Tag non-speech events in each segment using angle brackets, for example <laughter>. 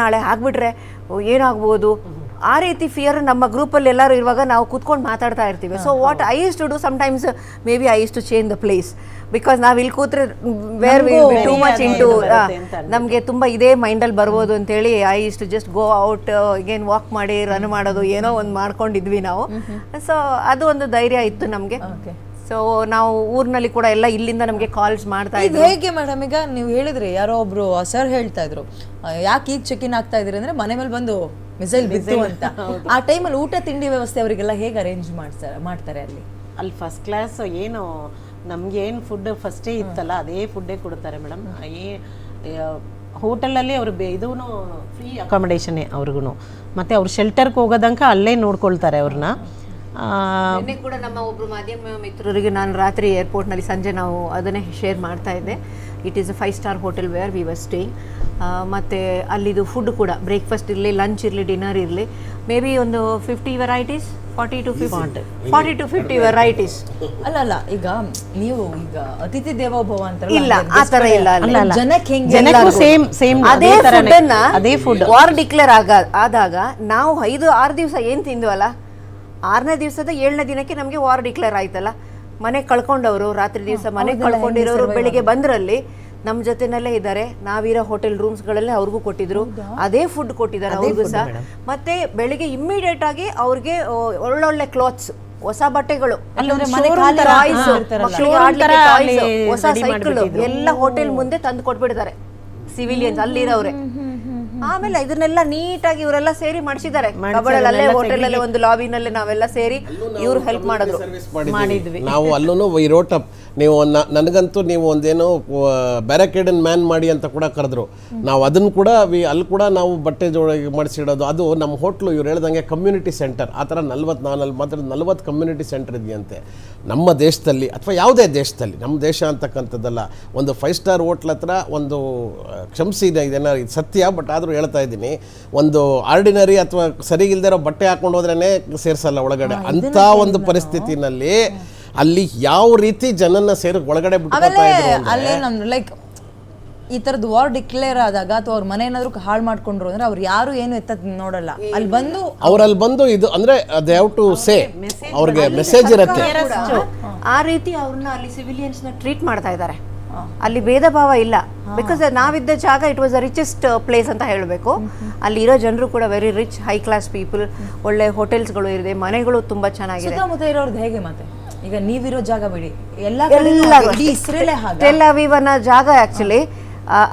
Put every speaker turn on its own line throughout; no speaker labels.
ನಾಳೆ ಆಗ್ಬಿಟ್ರೆ ಏನಾಗ್ಬೋದು? ಆ ರೀತಿ ಫಿಯರ್ ನಮ್ಮ ಗ್ರೂಪಲ್ಲಿ ಎಲ್ಲರೂ ಇರುವಾಗ ನಾವು ಕೂತ್ಕೊಂಡು ಮಾತಾಡ್ತಾ ಇರ್ತೀವಿ. So what I is to do sometimes maybe I is to change the place because ನಾವು ಇಲ್ಲಿ ಕೂತ್ರೆ ವೇರ್ ಟೂ ಮಚ್ ಇಂಟು ನಮಗೆ ತುಂಬ ಇದೇ ಮೈಂಡಲ್ಲಿ ಬರ್ಬೋದು ಅಂತೇಳಿ I is to just go out ಏನ್ ವಾಕ್ ಮಾಡಿ ರನ್ ಮಾಡೋದು ಏನೋ ಒಂದು ಮಾಡ್ಕೊಂಡಿದ್ವಿ ನಾವು. ಸೊ ಅದು ಒಂದು ಧೈರ್ಯ ಇತ್ತು ನಮಗೆ. ಸೊ ನಾವು ಊರಿನಲ್ಲಿ ಕೂಡ ಎಲ್ಲ ಇಲ್ಲಿಂದ ನಮಗೆ ಕಾಲ್ಸ್ ಮಾಡ್ತಾ
ಇದು
ಇದ್ರು.
ಹೇಗೆ ಮೇಡಮ್ ಈಗ ನೀವು ಹೇಳಿದ್ರಿ ಯಾರೋ ಒಬ್ರು ಸರ್ ಹೇಳ್ತಾ ಇದ್ರು. ಯಾಕೆ ಈಗ ಚೆಕ್ ಇನ್ ಆಗ್ತಾ ಇದ್ರಿ ಅಂದ್ರೆ ಮನೆ ಮೇಲೆ ಬಂದು ಮಿಸೈಲ್ ಬಿದ್ದು ಅಂತ. <laughs> ಆ ಟೈಮಲ್ಲಿ ಊಟ ತಿಂಡಿ ವ್ಯವಸ್ಥೆ ಅವರಿಗೆಲ್ಲ ಹೇಗೆ ಅರೇಂಜ್ ಮಾಡ್ತಾರೆ ಮಾಡ್ತಾರೆ ಅಲ್ಲಿ?
ಅಲ್ಲಿ ಫಸ್ಟ್ ಕ್ಲಾಸ್ ಏನು ನಮ್ಗೆ ಏನು ಫುಡ್ ಫಸ್ಟೇ ಇತ್ತಲ್ಲ ಅದೇ ಫುಡ್ಡೇ ಕೊಡ್ತಾರೆ ಮೇಡಮ್ ಏ ಹೋಟೆಲಲ್ಲಿ ಅವರು ಬೇ ಇದೂ ಫ್ರೀ ಅಕಾಮಿಡೇಷನ್ನೇ ಅವ್ರಿಗೂ ಮತ್ತು ಅವ್ರು ಶೆಲ್ಟರ್ಗೆ ಹೋಗೋದಂಕ ಅಲ್ಲೇ ನೋಡ್ಕೊಳ್ತಾರೆ ಅವ್ರನ್ನ
ನಿನ್ನೆ ಕೂಡ ನಮ್ಮ ಒಬ್ಬರು ಮಾಧ್ಯಮ ಮಿತ್ರರಿಗೆ ನಾನು ರಾತ್ರಿ ಏರ್ಪೋರ್ಟ್ನಲ್ಲಿ ಸಂಜೆ ನಾವು ಅದನ್ನೇ ಶೇರ್ ಮಾಡ್ತಾ ಇದ್ದೆ. It is a five star hotel where we were staying ಮತ್ತು ಅಲ್ಲಿದು ಫುಡ್ ಕೂಡ ಬ್ರೇಕ್ಫಾಸ್ಟ್ ಇರಲಿ ಲಂಚ್ ಇರಲಿ ಡಿನ್ನರ್ ಇರಲಿ ಮೇ ಬಿ ಒಂದು fifty varieties forty to fifty forty to fifty varieties
ಅಲ್ಲ ಅಲ್ಲ ಈಗ ನೀವು ಈಗ ಅತಿಥಿ ದೇವೋಭವ ಅಂತ
ಇಲ್ಲ ಆ
ತರ
ಇಲ್ಲ.
ಜನಕ್ಕೆ ಹೆಂಗೆ
ಜನಕ್ಕೂ ಸೇಮ್ ಸೇಮ್
ಅದೇ ಫುಡ್
ಅದೇ ಫುಡ್
ವಾರ್ ಡಿಕ್ಲೇರ್ ಆಗ ಆದಾಗ ನಾವು ಐದು ಆರು ದಿವಸ ಏನು ತಿಂದ್ವಲ್ಲ? ಆರನೇ ದಿವಸದ ಏಳನೇ ದಿನಕ್ಕೆ ನಮಗೆ ವಾರ್ ಡಿಕ್ಲೇರ್ ಆಯ್ತಲ್ಲ. ಮನೆ ಕಳ್ಕೊಂಡವರು ರಾತ್ರಿ ದಿವಸ ಮನೆ ಕಳ್ಕೊಂಡಿರೋರು ಬೆಳಿಗ್ಗೆ ಬಂದ್ರಲ್ಲಿ ನಮ್ಮ ಜೊತೆನಲ್ಲೇ ಇದ್ದಾರೆ ನಾವಿರೋ ಹೋಟೆಲ್ ರೂಮ್ಸ್ಗಳಲ್ಲಿ ಅವ್ರಿಗೂ ಕೊಟ್ಟಿದ್ರು. ಅದೇ ಫುಡ್ ಕೊಟ್ಟಿದ್ದಾರೆ ಅವ್ರಿಗೂ ಸಹ. ಮತ್ತೆ ಬೆಳಿಗ್ಗೆ ಇಮ್ಮಿಡಿಯೇಟ್ ಆಗಿ ಅವ್ರಿಗೆ ಒಳ್ಳೊಳ್ಳೆ ಕ್ಲಾತ್ಸ್ ಹೊಸ ಬಟ್ಟೆಗಳು. ಹೊಸ ಸೈಕಲ್ ಎಲ್ಲ ಹೋಟೆಲ್ ಮುಂದೆ ತಂದು ಕೊಟ್ಬಿಡ್ತಾರೆ. ಸಿವಿಲಿಯನ್ಸ್ ಅಲ್ಲಿರೋರೆ ಆಮೇಲೆ ಇದನ್ನೆಲ್ಲ ನೀಟಾಗಿ ಇವರೆಲ್ಲ ಸೇರಿ ಮಾಡಿಸಿದ್ದಾರೆ. ಕಬಡಲ್ಲೇ ಹೋಟೆಲ್ ಅಲ್ಲಿ ಒಂದು ಲಾಬಿನಲ್ಲಿ ನಾವೆಲ್ಲ ಸೇರಿ ಇವ್ರು ಹೆಲ್ಪ್ ಮಾಡಿದ್ರು.
ಮಾಡಿದ್ವಿ. ನಾವು ಅಲ್ಲೂ ಈ ರೋಟ್ ಅಪ್ ನೀವು ನ- ನನಗಂತೂ ನೀವು ಒಂದೇನೋ ಬ್ಯಾರಕೇಡನ್ ಮ್ಯಾನ್ ಮಾಡಿ ಅಂತ ಕೂಡ ಕರೆದ್ರು. ನಾವು ಅದನ್ನು ಕೂಡ ವಿ- ಅಲ್ಲಿ ಕೂಡ ನಾವು ಬಟ್ಟೆ ಜೋಳ ಮಾಡಿಸಿಡೋದು. ಅದು ನಮ್ಮ ಹೋಟ್ಲು ಇವ್ರು ಹೇಳ್ದಂಗೆ ಕಮ್ಯುನಿಟಿ ಸೆಂಟರ್ ಆ ಥರ ನಲ್ವತ್ತು ನಾನು ಅಲ್ಲಿ ಮಾತ್ರ ನಲ್ವತ್ತು ಕಮ್ಯುನಿಟಿ ಸೆಂಟರ್ ಇದೆಯಂತೆ. ನಮ್ಮ ದೇಶದಲ್ಲಿ ಅಥವಾ ಯಾವುದೇ ದೇಶದಲ್ಲಿ ನಮ್ಮ ದೇಶ ಅಂತಕ್ಕಂಥದ್ದಲ್ಲ ಒಂದು ಫೈವ್ ಸ್ಟಾರ್ ಹೋಟ್ಲ್ ಹತ್ರ ಒಂದು ಕ್ಷಮಿಸಿ ಇದೆ ಇದೇನೋ ಇದು ಸತ್ಯ ಬಟ್ ಆದರೂ ಹೇಳ್ತಾ ಇದ್ದೀನಿ. ಒಂದು ಆರ್ಡಿನರಿ ಅಥವಾ ಸರಿಗಿಲ್ದಿರೋ ಬಟ್ಟೆ ಹಾಕೊಂಡು ಹೋದ್ರೇ ಸೇರಿಸಲ್ಲ ಒಳಗಡೆ. ಅಂಥ ಒಂದು ಪರಿಸ್ಥಿತಿನಲ್ಲಿ ಅಲ್ಲಿ ಯಾವ ರೀತಿ ಜನನ್ನ ಸೇರಿ ಒಳಗಡೆ
ಆಮೇಲೆ ಅಲ್ಲೇ ನಮ್ದು ಲೈಕ್ ಈ ತರದ್ ವಾರ್ ಡಿಕ್ಲೇರ್ ಆದಾಗ ಅಥವಾ ಅವ್ರ ಮನೆ ಏನಾದ್ರು ಹಾಳು ಮಾಡ್ಕೊಂಡ್ರು ಅಂದ್ರೆ ಅವ್ರು ಯಾರು ಏನು ಎತ್ತ ನೋಡಲ್ಲ. ಅಲ್ಲಿ ಬಂದು
ಅವ್ರಲ್ಲಿ ಬಂದು ಇದು ಅಂದ್ರೆ ದೇ ಹ್ಯಾವ್ ಟು ಸೇ ಅವ್ರಿಗೆ ಮೆಸೇಜ್ ಇರುತ್ತೆ.
ಆ ರೀತಿ ಅವ್ರನ್ನ ಅಲ್ಲಿ ಸಿವಿಲಿಯನ್ಸ್ನ ಟ್ರೀಟ್ ಮಾಡ್ತಾ ಇದ್ದಾರೆ ಅಲ್ಲಿ ಭೇದ ಭಾವ ಇಲ್ಲ. ಬಿಕಾಸ್ ನಾವಿದ್ದ ಜಾಗ it was a richest place ಅಂತ ಹೇಳಬೇಕು. ಅಲ್ಲಿ ಇರೋ ಜನರು ಕೂಡ very rich high class people ಒಳ್ಳೆ ಹೋಟೆಲ್ಸ್ಗಳು ಇದೆ ಮನೆಗಳು ತುಂಬಾ ಚೆನ್ನಾಗಿದೆ
ಸುತ್ತಮುತ್ತ ಇರೋರ್ದು ಹೇಗೆ ಮತ್ತೆ? ಈಗ ನೀವಿರೋ ಜಾಗ ಬಿಡಿ. ಎಲ್ಲ
ಟೆಲ್ ಅವೀವ್ ಜಾಗ ಆಕ್ಚುಲಿ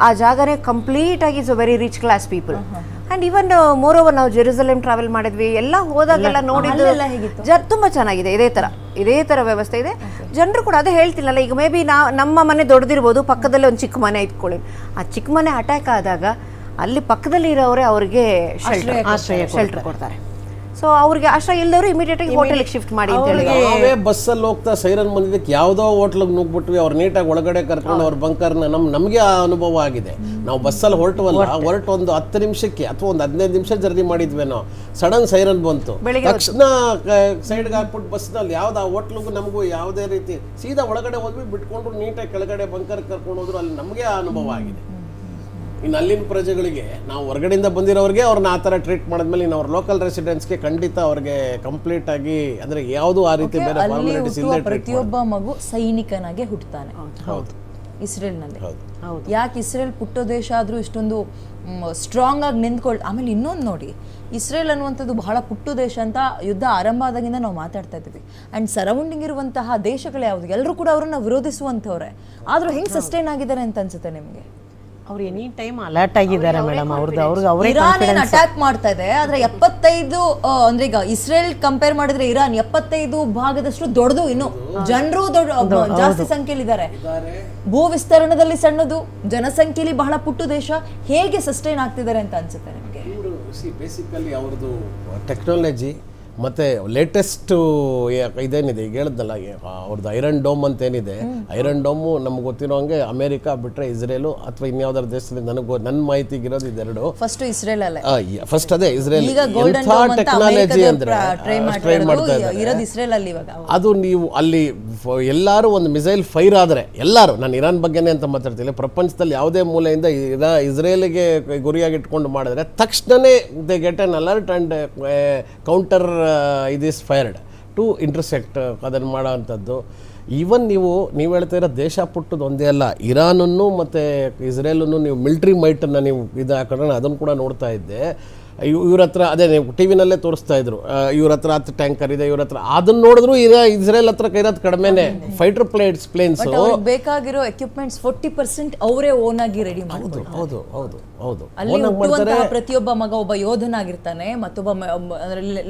ಆ ಜಾಗನೇ ಕಂಪ್ಲೀಟ್ ಆಗಿ is very rich class people and even more over ನಾವು ಜೆರೂಸಲೇಮ್ ಟ್ರಾವೆಲ್ ಮಾಡಿದ್ವಿ. ಎಲ್ಲ ಹೋದಾಗೆಲ್ಲ ನೋಡಿದ್ದು ತುಂಬಾ ಚೆನ್ನಾಗಿದೆ. ಇದೇ ತರ. ಇದೇ ತರ ವ್ಯವಸ್ಥೆ ಇದೆ. ಜನರು ಕೂಡ ಅದೇ ಹೇಳ್ತಿಲ್ಲಲ್ಲ ಈಗ ಮೇ ಬಿ ನಾ ನಮ್ಮ ಮನೆ ದೊಡ್ಡದಿರ್ಬೋದು ಪಕ್ಕದಲ್ಲಿ ಒಂದು ಚಿಕ್ಕ ಮನೆ ಇಟ್ಕೊಳ್ಳಿ. ಆ ಚಿಕ್ಕ ಮನೆ ಅಟ್ಯಾಕ್ ಆದಾಗ ಅಲ್ಲಿ ಪಕ್ಕದಲ್ಲಿ ಇರೋರೇ ಅವ್ರಿಗೆ ಶೆಲ್ಟರ್ ಶೆಲ್ಟರ್ ಕೊಡ್ತಾರೆ. ಸೊ ಅವ್ರಿಗೆ ಆಶ್ರಯ ಇಲ್ಲದವರು ಇಮಿಡಿಯೇಟ್ ಆಗಿ ಹೋಟೆಲ್ಗೆ ಶಿಫ್ಟ್ ಮಾಡಿ ಅಂತ ಹೇಳಿ
ನಾವೇ ಬಸ್ಸಲ್ಲಿ ಹೋಗ್ತಾ ಸೈರನ್ ಬಂದಿದ್ದಕ್ಕೆ ಯಾವುದೋ ಹೋಟ್ಲಿಗೆ ನುಗ್ಬಿಟ್ವಿ ಅವ್ರು ನೀಟಾಗಿ ಒಳಗಡೆ ಕರ್ಕೊಂಡು ಅವ್ರ ಬಂಕರ್ನ ನಮ್ ನಮಗೆ ಆ ಅನುಭವ ಆಗಿದೆ. ನಾವು ಬಸ್ಸಲ್ಲಿ ಹೊರಟವಲ್ಲ ಹೊರಟು ಒಂದು ಹತ್ತು ನಿಮಿಷಕ್ಕೆ ಅಥವಾ ಒಂದು ಹದಿನೈದು ನಿಮಿಷ ಜರ್ನಿ ನಾವು. ಸಡನ್ ಸೈರನ್ ಬಂತು. ತಕ್ಷಣ ಸೈಡ್ಗೆ ಹಾಕ್ಬಿಟ್ಟು ಬಸ್ನಲ್ಲಿ ಯಾವ್ದು ಆ ಹೋಟ್ಲಿಗೂ ನಮಗೂ ಯಾವುದೇ ರೀತಿ ಸೀದಾ ಒಳಗಡೆ ಹೋದ್ವಿ ಬಿಟ್ಕೊಂಡು ನೀಟಾಗಿ ಕೆಳಗಡೆ ಬಂಕರ್ ಕರ್ಕೊಂಡು ಹೋದ್ರು ಅಲ್ಲಿ ನಮಗೆ ಆ ಅನುಭವ ಆಗಿದೆ. ಇನ್ನು ಅಲ್ಲಿನ ಪ್ರಜೆಗಳಿಗೆ ನಾವು ಹೊರಗಡೆಯಿಂದ ಬಂದಿರೋರಿಗೆ ಅವ್ರನ್ನ ಆ ಥರ ಟ್ರೀಟ್ ಮಾಡಿದ್ಮೇಲೆ ಇನ್ನು ಅವ್ರ ಲೋಕಲ್ ರೆಸಿಡೆನ್ಸ್ಗೆ ಖಂಡಿತ ಅವ್ರಿಗೆ ಕಂಪ್ಲೀಟ್ ಆಗಿ ಅಂದರೆ ಯಾವುದು ಆ ರೀತಿ ಬೇರೆ ಫಾರ್ಮಾಲಿಟೀಸ್ ಇಲ್ಲದೆ
ಪ್ರತಿಯೊಬ್ಬ ಮಗು ಸೈನಿಕನಾಗೆ ಹುಟ್ಟುತ್ತಾನೆ
ಹೌದು.
ಇಸ್ರೇಲ್ನಲ್ಲಿ.
ಹೌದು.
ಯಾಕೆ ಇಸ್ರೇಲ್ ಪುಟ್ಟ ದೇಶ ಆದ್ರೂ ಇಷ್ಟೊಂದು ಸ್ಟ್ರಾಂಗ್ ಆಗಿ ನಿಂತ್ಕೊಳ್ ಆಮೇಲೆ ಇನ್ನೊಂದು ನೋಡಿ ಇಸ್ರೇಲ್ ಅನ್ನುವಂಥದ್ದು ಬಹಳ ಪುಟ್ಟು ದೇಶ ಅಂತ ಯುದ್ಧ ಆರಂಭ ಆದಾಗಿಂದ ನಾವು ಮಾತಾಡ್ತಾ ಇದ್ದೀವಿ. ಅಂಡ್ ಸರೌಂಡಿಂಗ್ ಇರುವಂತಹ ದೇಶಗಳು ಯಾವುದು? ಎಲ್ಲರೂ ಕೂಡ ಅವರನ್ನು ವಿರೋಧಿಸುವಂಥವ್ರೆ. ಆದ್ರೂ ಹೆಂಗೆ ಸಸ್ಟೈನ್ ಆಗಿದ್ದಾರೆ ಅಂತ ಅನ್ಸುತ್ತೆ ನಿಮಗೆ?
ಅವ್ರು ಎನಿ ಟೈಮ್ ಅಲರ್ಟ್ ಆಗಿದ್ದಾರೆ ಮೇಡಮ್ ಅವ್ರದ್ದು ಅವ್ರಿಗೆ ಅವರೇ
ಇರಾನ್ ಏನ್ ಅಟ್ಯಾಕ್ ಮಾಡ್ತಾ ಇದೆ ಆದ್ರೆ ಎಪ್ಪತ್ತೈದು ಅಂದ್ರೆ ಈಗ ಇಸ್ರೇಲ್ ಕಂಪೇರ್ ಮಾಡಿದ್ರೆ ಇರಾನ್ ಎಪ್ಪತ್ತೈದು ಭಾಗದಷ್ಟು ದೊಡ್ಡದು ಇನ್ನು. ಜನರು ದೊಡ್ಡ ಜಾಸ್ತಿ ಸಂಖ್ಯೆಲಿದ್ದಾರೆ ಭೂ ವಿಸ್ತರಣದಲ್ಲಿ ಸಣ್ಣದು ಜನಸಂಖ್ಯೆಯಲ್ಲಿ ಬಹಳ ಪುಟ್ಟು ದೇಶ ಹೇಗೆ ಸಸ್ಟೈನ್ ಆಗ್ತಿದ್ದಾರೆ ಅಂತ ಅನ್ಸುತ್ತೆ ನಿಮಗೆ?
ಇವರು ಸಿ ಬೇಸಿಕಲಿ ಅವ್ರದ್ದು ಟೆಕ್ನಾಲಜಿ ಮತ್ತು ಲೇಟೆಸ್ಟ್ ಇದೇನಿದೆ ಈಗ ಹೇಳಿದ್ನಲ್ಲ ಅವ್ರದ್ದು ಐರನ್ ಡೋಮ್ ಅಂತ ಏನಿದೆ ಐರನ್ ಡೋಮು ನಮ್ಗೆ ಗೊತ್ತಿರೋ ಹಂಗೆ ಅಮೇರಿಕಾ ಬಿಟ್ಟರೆ ಇಸ್ರೇಲು ಅಥವಾ ಇನ್ಯಾವ್ದಾರು ದೇಶದಲ್ಲಿ ನನಗೆ ನನ್ನ ಮಾಹಿತಿಗಿರೋದು ಇದೆರಡು.
ಫಸ್ಟ್ ಇಸ್ರೇಲ್ ಅಲ್ಲೇ
ಫಸ್ಟ್ ಅದೇ ಇಸ್ರೇಲ್. ಎಂಥ ಟೆಕ್ನಾಲಜಿ ಅಂದರೆ
ಟ್ರೈ
ಮಾಡ್ತಾ ಇದ್ದಾರೆ
ಇರೋದು ಇಸ್ರೇಲ್ ಅಲ್ಲಿ ಇವಾಗ
ಅದು ನೀವು ಅಲ್ಲಿ ಎಲ್ಲರೂ ಒಂದು ಮಿಸೈಲ್ ಫೈರ್ ಆದರೆ ಎಲ್ಲರೂ ನಾನು ಇರಾನ್ ಬಗ್ಗೆನೇ ಅಂತ ಮಾತಾಡ್ತೀನಿ ಪ್ರಪಂಚದಲ್ಲಿ ಯಾವುದೇ ಮೂಲೆಯಿಂದ ಇರಾ ಇಸ್ರೇಲಿಗೆ ಗುರಿಯಾಗಿಟ್ಕೊಂಡು ಮಾಡಿದ್ರೆ ತಕ್ಷಣನೇ they get on alert and counter it is fired to intersect ಅದನ್ನು ಮಾಡೋ ಅಂಥದ್ದು ಈವನ್ ನೀವು ನೀವು ಹೇಳ್ತಾ ಇರೋ ದೇಶ ಪುಟ್ಟದ್ದು ಒಂದೇ ಅಲ್ಲ. ಇರಾನನ್ನು ಮತ್ತು ಇಸ್ರೇಲನ್ನು ನೀವು ಮಿಲ್ಟ್ರಿ ಮೈಟನ್ನು ನೀವು ಇದು ಹಾಕೊಂಡ್ರೆ ಅದನ್ನು ಕೂಡ ನೋಡ್ತಾ ಇದ್ದೆ. ಇವ್ರ ಹತ್ರ ಅದೇ ನೀವು ಟಿ ವಿನಲ್ಲೇ ತೋರಿಸ್ತಾ ಇದ್ರು. ಆ, ಇವ್ರ ಹತ್ರ ಹತ್ತು ಟ್ಯಾಂಕರ್ ಇದೆ ಇವ್ರ ಹತ್ರ. ಅದನ್ನ ನೋಡಿದ್ರು ಇದೆ ಇಸ್ರೇಲ್ ಹತ್ರ ಇರೋದು ಕಡಿಮೆನೆ ಫೈಟರ್ ಪ್ಲೇಟ್ಸ್ ಪ್ಲೇನ್ಸ್
ಬೇಕಾಗಿರೋ ಎಕ್ವಿಪ್ಮೆಂಟ್ಸ್ ಫೋರ್ಟಿ ಪರ್ಸೆಂಟ್ ಅವರೇ ಓನ್ ಆಗಿ ರೆಡಿ ಮಾಡ್ತಾರೆ
ಹೌದು ಹೌದು ಹೌದು.
ಅಲ್ಲಿ ಹುಟ್ಟುವಂತಹ ಪ್ರತಿಯೊಬ್ಬ ಮಗ ಒಬ್ಬ ಯೋಧನಾಗಿರ್ತಾನೆ ಮತ್ತೊಬ್ಬ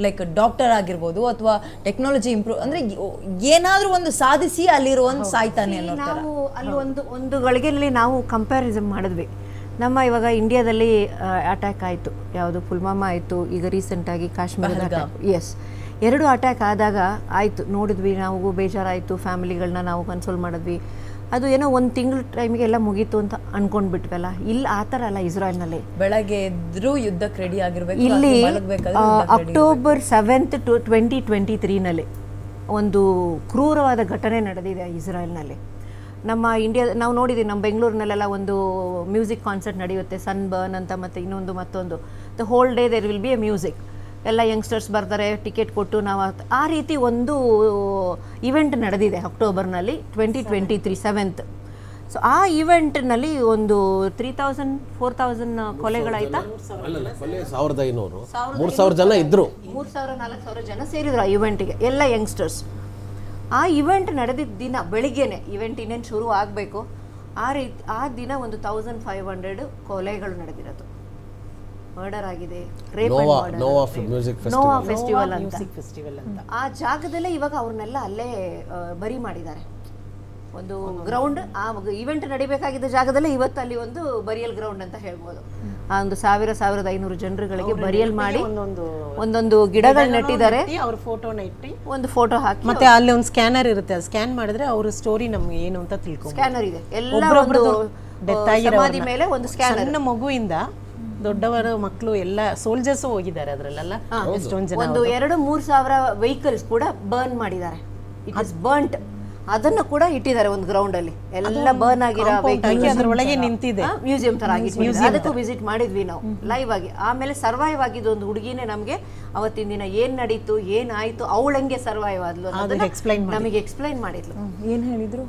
ಲೈಕ್ ಡಾಕ್ಟರ್ ಆಗಿರ್ಬೋದು ಅಥವಾ ಟೆಕ್ನಾಲಜಿ ಇಂಪ್ರೂವ್ ಅಂದ್ರೆ ಏನಾದ್ರೂ ಒಂದು ಸಾಧಿಸಿ ಅಲ್ಲಿರೋ ಒಂದು ಸಾಯ್ತಾನೆ ಅನ್ನೋ
ನಾವು ಅಲ್ಲಿ ಒಂದು ಒಂದು ಗಳಿಗೆಯಲ್ಲಿ ನಾವು ಕಂಪ್ಯಾರಿಸಮ್ ಮಾಡಿದ್ವಿ. ನಮ್ಮ ಇವಾಗ ಇಂಡಿಯಾದಲ್ಲಿ ಅಟ್ಯಾಕ್ ಆಯಿತು. ಯಾವುದು? ಪುಲ್ವಾಮಾ ಆಯಿತು. ಈಗ ರೀಸೆಂಟಾಗಿ ಕಾಶ್ಮೀರದ ಎಸ್ ಎರಡು ಅಟ್ಯಾಕ್ ಆದಾಗ ಆಯಿತು. ನೋಡಿದ್ವಿ ನಾವು ಬೇಜಾರಾಯಿತು. ಫ್ಯಾಮಿಲಿಗಳನ್ನ ನಾವು ಕನ್ಸೋಲ್ ಮಾಡಿದ್ವಿ. ಅದು ಏನೋ ಒಂದು ತಿಂಗಳ ಟೈಮಿಗೆ ಎಲ್ಲ ಮುಗೀತು ಅಂತ ಅನ್ಕೊಂಡ್ಬಿಟ್ವಲ್ಲ. ಇಲ್ಲಿ ಆ ಥರ ಅಲ್ಲ ಇಸ್ರಾಯಲ್ನಲ್ಲಿ.
ಬೆಳಗ್ಗೆ ಎದ್ರು ಯುದ್ಧಕ್ಕೆ ರೆಡಿ ಆಗಿರ್ಬೇಕು
ಇಲ್ಲಿ October seventh two twenty twenty ತ್ರೀನಲ್ಲಿ ಒಂದು ಕ್ರೂರವಾದ ಘಟನೆ ನಡೆದಿದೆ ಇಸ್ರಾಯಲ್ನಲ್ಲಿ. ನಮ್ಮ ಇಂಡಿಯಾ ನಾವು ನೋಡಿದ್ದೀವಿ ನಮ್ಮ ಬೆಂಗಳೂರಿನಲ್ಲೆಲ್ಲ ಒಂದು ಮ್ಯೂಸಿಕ್ ಕಾನ್ಸರ್ಟ್ ನಡೆಯುತ್ತೆ. ಸನ್ ಬರ್ನ್ ಅಂತ ಮತ್ತು ಇನ್ನೊಂದು ಮತ್ತೊಂದು. The whole day there will be a music ಎಲ್ಲ ಯಂಗ್ಸ್ಟರ್ಸ್ ಬರ್ತಾರೆ ಟಿಕೆಟ್ ಕೊಟ್ಟು ನಾವು ಆ- ರೀತಿ ಒಂದು ಇವೆಂಟ್ ನಡೆದಿದೆ ಅಕ್ಟೋಬರ್ನಲ್ಲಿ twenty twenty three seventh so ಆ ಇವೆಂಟ್ನಲ್ಲಿ ಒಂದು ತ್ರೀ ತೌಸಂಡ್ ಫೋರ್ ತೌಸಂಡ್ ಕೊಲೆಗಳಾಯ್ತಾ?
ಸಾವಿರದ ಐನೂರು. ಮೂರು ಸಾವಿರ ಜನ ಇದ್ರು.
ಮೂರು ಸಾವಿರ ನಾಲ್ಕು ಸಾವಿರ ಜನ ಸೇರಿದ್ರು ಆ ಇವೆಂಟಿಗೆ ಎಲ್ಲ ಯಂಗ್ಸ್ಟರ್ಸ್ ಆ ಇವೆಂಟ್ ನಡೆದಿದ್ದ ದಿನ ಬೆಳಿಗ್ಗೆನೆ ಇವೆಂಟ್ ಇನ್ನೇನು ಶುರು ಆಗಬೇಕು ಆ ರೀತಿ ಆ ದಿನ ಒಂದು ತೌಸಂಡ್ ಫೈವ್ ಹಂಡ್ರೆಡ್ ಕೊಲೆಗಳು ನಡೆದಿರೋದು. ಮರ್ಡರ್ ಆಗಿದೆ ರೇಪ್
ನೋವಾ
ಫೆಸ್ಟಿವಲ್ ಅಂತ.
ಫೆಸ್ಟಿವಲ್ ಅಂತ.
ಆ ಜಾಗದಲ್ಲೇ ಇವಾಗ ಅವ್ರನ್ನೆಲ್ಲ ಅಲ್ಲೇ ಬರಿ ಮಾಡಿದ್ದಾರೆ. ಒಂದು ಗ್ರೌಂಡ್ ಆ ಇವೆಂಟ್ ನಡಿಬೇಕಾಗಿದ್ದ ಜಾಗದಲ್ಲೇ ಇವತ್ತು ಅಲ್ಲಿ ಒಂದು ಬರಿಯಲ್ ಗ್ರೌಂಡ್ ಅಂತ ಹೇಳ್ಬೋದು. ಆ ಒಂದು ಸಾವಿರ ಸಾವಿರದ ಐನೂರು ಜನರುಗಳಿಗೆ ಬರಿಯಲ್ ಮಾಡಿ
ಒಂದೊಂದು
ಒಂದೊಂದು ಗಿಡಗಳು ನೆಟ್ಟಿದ್ದಾರೆ.
ಅವ್ರ ಫೋಟೋನ ಇಟ್ಟು
ಒಂದು ಫೋಟೋ ಹಾಕಿ
ಮತ್ತೆ ಅಲ್ಲಿ ಒಂದು ಸ್ಕ್ಯಾನರ್ ಇರುತ್ತೆ. ಸ್ಕ್ಯಾನ್ ಮಾಡಿದ್ರೆ ಅವ್ರ ಸ್ಟೋರಿ ನಮ್ಗೆ ಏನು ಅಂತ ತಿಳ್ಕೊ
ಸ್ಕ್ಯಾನರ್ ಇದೆ. ಎಲ್ಲ. ಸಮಾಧಿ ಮೇಲೆ ಒಂದು ಸ್ಕ್ಯಾನರ್
ಸಣ್ಣ ಮಗುವಿಂದ ದೊಡ್ಡವರ ಮಕ್ಕಳು ಎಲ್ಲ ಸೋಲ್ಜರ್ಸ್ ಹೋಗಿದ್ದಾರೆ ಅದ್ರಲ್ಲೆಲ್ಲ. ಎಷ್ಟೊಂದು ಜನ
ಒಂದು ಎರಡು ಮೂರು ಸಾವಿರ ವೆಹಿಕಲ್ಸ್ ಕೂಡ ಬರ್ನ್ ಮಾಡಿದ್ದಾರೆ. ಇಟ್ ಇಸ್ ಬರ್ಂಟ್ ಅದನ್ನು ಕೂಡ ಇಟ್ಟಿದ್ದಾರೆ ಒಂದು ಗ್ರೌಂಡ್ ಅಲ್ಲಿ. ಎಲ್ಲ ಬರ್ನ್ ಆಗಿರೋ
ಅದ್ರೊಳಗೆ ನಿಂತಿದೆ.
ಮ್ಯೂಸಿಯಂ ತರ ಆಗಿತ್ತು ಅದಕ್ಕೂ ವಿಸಿಟ್ ಮಾಡಿದ್ವಿ ನಾವು ಲೈವ್ ಆಗಿ. ಆಮೇಲೆ ಸರ್ವೈವ್ ಆಗಿದ್ದು ಒಂದು ಹುಡುಗಿನೇ ನಮಗೆ ಅವತ್ತಿನ ದಿನ ಏನ್ ನಡೀತು ಏನ್ ಆಯ್ತು ಅವಳು ಹೆಂಗೆ ಸರ್ವೈವ್
ಆದ್ಲು
ನಮಗೆ ಎಕ್ಸ್ಪ್ಲೈನ್ ಮಾಡಿದ್ಲು.
ಏನ್ ಹೇಳಿದ್ರು?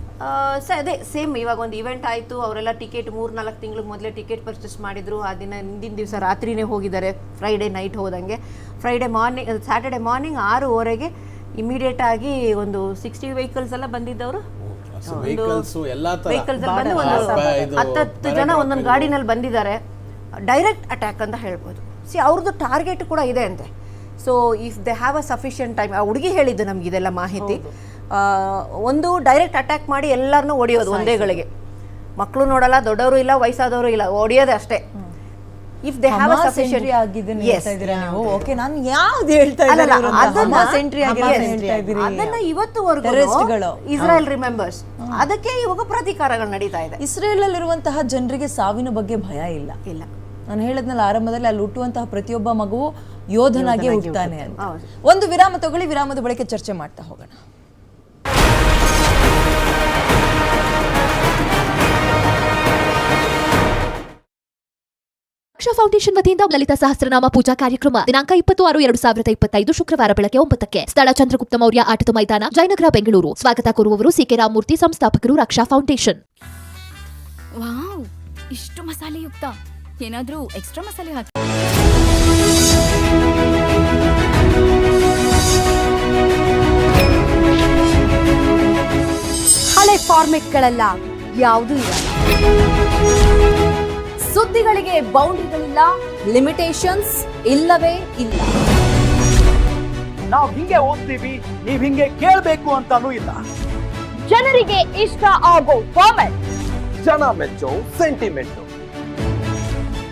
ಅದೇ ಸೇಮ್ ಇವಾಗ ಒಂದು ಇವೆಂಟ್ ಆಯ್ತು ಅವರೆಲ್ಲ ಟಿಕೆಟ್ ಮೂರ್ ನಾಲ್ಕು ತಿಂಗಳು ಮೊದಲೇ ಟಿಕೆಟ್ ಪರ್ಚೇಸ್ ಮಾಡಿದ್ರು. ಆ ದಿನ ಹಿಂದಿನ ದಿವಸ ರಾತ್ರಿನೇ ಹೋಗಿದ್ದಾರೆ ಫ್ರೈಡೆ ನೈಟ್ ಹೋದಂಗೆ. ಫ್ರೈಡೆ ಮಾರ್ನಿಂಗ್ ಸ್ಯಾಟರ್ಡೆ ಮಾರ್ನಿಂಗ್ ಆರೂವರೆಗೆ ಇಮಿಡಿಯೇಟ್ ಆಗಿ ಒಂದು ಸಿಕ್ಸ್ಟಿ ವೆಹಿಕಲ್ಸ್ ಎಲ್ಲ ಬಂದಿದ್ದವರು.
ವೆಹಿಕಲ್ಸ್
ಬಂದು ಒಂದು ಹತ್ತತ್ತು ಜನ ಒಂದೊಂದು ಗಾಡಿನಲ್ಲಿ ಬಂದಿದ್ದಾರೆ. ಡೈರೆಕ್ಟ್ ಅಟ್ಯಾಕ್ ಅಂತ ಹೇಳ್ಬೋದು. ಸಿ ಅವ್ರದ್ದು ಟಾರ್ಗೆಟ್ ಕೂಡ ಇದೆ ಅಂತೆ. So if they have a sufficient time ಆ ಹುಡುಗಿ ಹೇಳಿದ್ದು ನಮ್ಗೆ ಇದೆಲ್ಲ ಮಾಹಿತಿ. ಒಂದು ಡೈರೆಕ್ಟ್ ಅಟ್ಯಾಕ್ ಮಾಡಿ ಎಲ್ಲರನ್ನೂ ಹೊಡೆಯೋದು ಒಂದೇ ಗಳಿಗೆ. ಮಕ್ಕಳು ನೋಡಲ್ಲ ದೊಡ್ಡವರು ಇಲ್ಲ ವಯಸ್ಸಾದವರು ಇಲ್ಲ ಹೊಡೆಯೋದೇ ಅಷ್ಟೇ. ಇಫ್ ದೇ ಹ್ಯಾವ್ ಸಫಿಷಿಯಂಟ್
ಆಗಿದೆ ಇದ್ದೀರಾ ನೀವು? ಓಕೆ ನಾನು ಯಾವ್ದು ಹೇಳ್ತಾ
ಅಲ್ಲಲ್ಲ,
ಇದ್ದಾರೆ
ಅದನ್ನ
ಸೆಂಟ್ರಿ ಆಗಿದೆ ಆಗಿರೋದನ್ನ ಹೇಳ್ತಾ ಇದ್ದೀರಿ.
ಅದನ್ನ ಇವತ್ತುವರೆಗೂ
ವರ್ಗಗಳು
ಇಸ್ರಾಯಲ್ ರಿಮೆಂಬರ್ಸ್ ಅದಕ್ಕೆ ಇವಾಗ ಪ್ರತೀಕಾರಗಳು ನಡೀತಾ ಇದೆ.
ಇಸ್ರೇಲ್ ಅಲ್ಲಿರುವಂತಹ ಜನರಿಗೆ ಸಾವಿನ ಬಗ್ಗೆ ಭಯ ಇಲ್ಲ.
ಇಲ್ಲ.
ನಾನು ಹೇಳದ್ನಲ್ಲ ಆರಂಭದಲ್ಲಿ ಅಲ್ಲಿ ಹುಟ್ಟುವಂತಹ ಪ್ರತಿಯೊಬ್ಬ ಮಗುವು ಯೋಧನಾಗಿ ಹುಟ್ಟುತ್ತಾನೆ ಅಂತ.
ಹೌದು.
ಒಂದು ವಿರಾಮ ತಗೊಳ್ಳಿ ವಿರಾಮದ ಬಳಿಕ ಚರ್ಚೆ ಮಾಡ್ತಾ ಹೋಗೋಣ.
ರಕ್ಷಾ ಫೌಂಡೇಶನ್ ವತಿಯಿಂದ ಲಲಿತಾ ಸಹಸ್ರನಾಮ ಪೂಜಾ ಕಾರ್ಯಕ್ರಮ. ದಿನಾಂಕ ಇಪ್ಪತ್ತು ಆರು ಎರಡು ಸಾವಿರದ ಇಪ್ಪತ್ತೈದು ಶುಕ್ರವಾರ ಬೆಳಗ್ಗೆ ಒಂಬತ್ತಕ್ಕೆ. ಸ್ಥಳ ಚಂದ್ರಗುಪ್ತ ಮೌರ್ಯ ಆಟದ ಮೈದಾನ ಜಯನಗರ ಬೆಂಗಳೂರು. ಸ್ವಾಗತ ಕೋರುವವರು ಸಿಕೆ ರಾಮಮೂರ್ತಿ ಸಂಸ್ಥಾಪಕರು ರಕ್ಷಾ ಫೌಂಡೇಶನ್
ವಾವ್! ಇಷ್ಟು ಮಸಾಲೆಯುಕ್ತ. ಏನಾದರೂ ಎಕ್ಸ್ಟ್ರಾ ಮಸಾಲೆ ಹಾಕಿ.
ಹಳೆ ಫಾರ್ಮೆಟ್ಗಳೆಲ್ಲ ಯಾವುದೂ ಇಲ್ಲ ಸುದ್ದಿಗಳಿಗೆ ಬೌಂಡ್ರಿಗಳಿಲ್ಲ ಲಿಮಿಟೇಷನ್ಸ್ ಇಲ್ಲವೇ ಇಲ್ಲ.
ನಾವ್ ಹಿಂಗೆ ಓದ್ತೀವಿ ನೀವ್ ಹಿಂಗೆ ಕೇಳ್ಬೇಕು ಅಂತಾನೂ ಇಲ್ಲ.
ಜನರಿಗೆ ಇಷ್ಟ ಆಗೋ ಫಾರ್ಮೆಟ್
ಜನ ಮೆಚ್ಚೋ ಸೆಂಟಿಮೆಂಟ್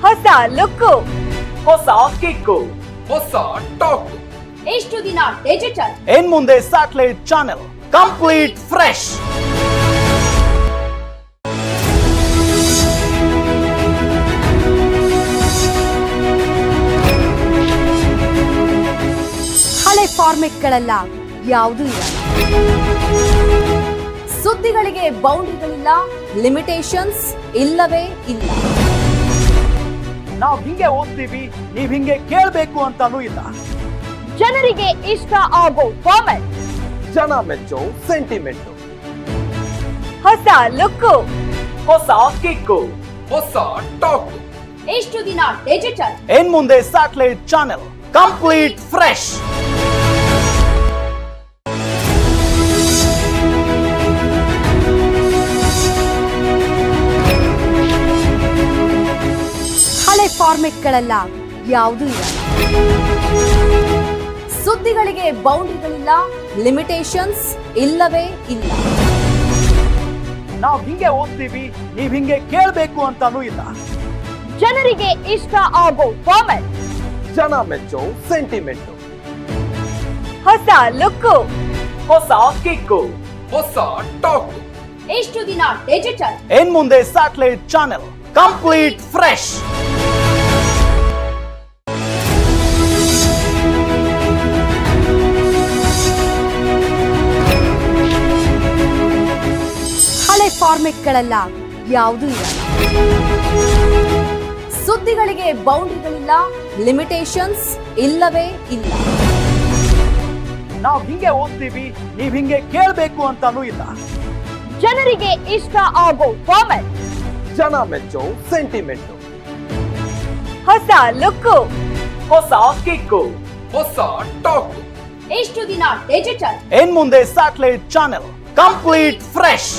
ಹೊಸ ಲುಕ್ಕು
ಹೊಸ ಕಿಕ್ಕು ಹೊಸ ಟಾಕ್
ಎಷ್ಟು ದಿನ ಡಿಜಿಟಲ್
ಏನ್ ಮುಂದೆ ಸ್ಯಾಟಲೈಟ್ ಚಾನೆಲ್ ಕಂಪ್ಲೀಟ್ ಫ್ರೆಶ್
ಫಾರ್ಮೆಟ್ಗಳೆಲ್ಲ ಯಾವುದೂ ಇಲ್ಲ. ಸುದ್ದಿಗಳಿಗೆ ಬೌಂಡ್ರಿಗಳಿಲ್ಲ ಲಿಮಿಟೇಷನ್ಸ್ ಇಲ್ಲವೇ ಇಲ್ಲ.
ನಾವು ಹಿಂಗೆ ಓದ್ತೀವಿ ನೀವ್ ಹಿಂಗೆ ಕೇಳಬೇಕು ಅಂತಾನೂ ಇಲ್ಲ.
ಜನರಿಗೆ ಇಷ್ಟ ಆಗೋ ಫಾರ್ಮೆಟ್
ಜನ ಮೆಚ್ಚೋ ಸೆಂಟಿಮೆಂಟ್
ಹೊಸ ಲುಕ್
ಹೊಸ ಕಿಕ್ಕು ಹೊಸ ಟಾಕ್
ಎಷ್ಟು ದಿನ ಡಿಜಿಟಲ್
ಇನ್ ಮುಂದೆ ಸ್ಯಾಟಲೈಟ್ ಚಾನೆಲ್ ಕಂಪ್ಲೀಟ್ ಫ್ರೆಶ್
ಫಾರ್ಮೆಟ್ಗಳೆಲ್ಲ ಯಾವುದೂ ಇಲ್ಲ. ಸುದ್ದಿಗಳಿಗೆ ಬೌಂಡ್ರಿಗಳಿಲ್ಲ ಲಿಮಿಟೇಷನ್ಸ್ ಇಲ್ಲವೇ ಇಲ್ಲ.
ನಾವು ಹಿಂಗೆ ಓದ್ತೀವಿ ನೀವ್ ಹಿಂಗೆ ಕೇಳಬೇಕು ಅಂತಾನೂ ಇಲ್ಲ.
ಜನರಿಗೆ ಇಷ್ಟ ಆಗೋ ಫಾರ್ಮೆಟ್
ಜನ ಮೆಚ್ಚೋ ಸೆಂಟಿಮೆಂಟ್
ಹೊಸ ಲುಕ್
ಹೊಸ ಕಿಕ್ಕು ಹೊಸ ಟಾಕ್
ಎಷ್ಟು ದಿನ ಡಿಜಿಟಲ್
ಇನ್ ಮುಂದೆ ಸ್ಯಾಟಲೈಟ್ ಚಾನೆಲ್ ಕಂಪ್ಲೀಟ್ ಫ್ರೆಶ್
ಫಾರ್ಮೆಟ್ಗಳೆಲ್ಲ ಯಾವುದೂ ಇಲ್ಲ. ಸುದ್ದಿಗಳಿಗೆ ಬೌಂಡ್ರಿಗಳಿಲ್ಲ ಲಿಮಿಟೇಷನ್ಸ್ ಇಲ್ಲವೇ ಇಲ್ಲ.
ನಾವ್ ಹಿಂಗೆ ಓದ್ತೀವಿ ನೀವ್ ಹಿಂಗೆ ಕೇಳ್ಬೇಕು ಅಂತಾನೂ ಇಲ್ಲ.
ಜನರಿಗೆ ಇಷ್ಟ ಆಗೋ ಫಾರ್ಮೆಟ್
ಜನ ಮೆಚ್ಚೋ ಸೆಂಟಿಮೆಂಟ್
ಹೊಸ ಲುಕ್
ಹೊಸ ಕಿಕ್ಕು. ಹೊಸ ಟಾಕ್.
ಎಷ್ಟು ದಿನ ಡಿಜಿಟಲ್
ಇನ್ ಮುಂದೆ ಸ್ಯಾಟಲೈಟ್ ಚಾನೆಲ್ ಕಂಪ್ಲೀಟ್ ಫ್ರೆಶ್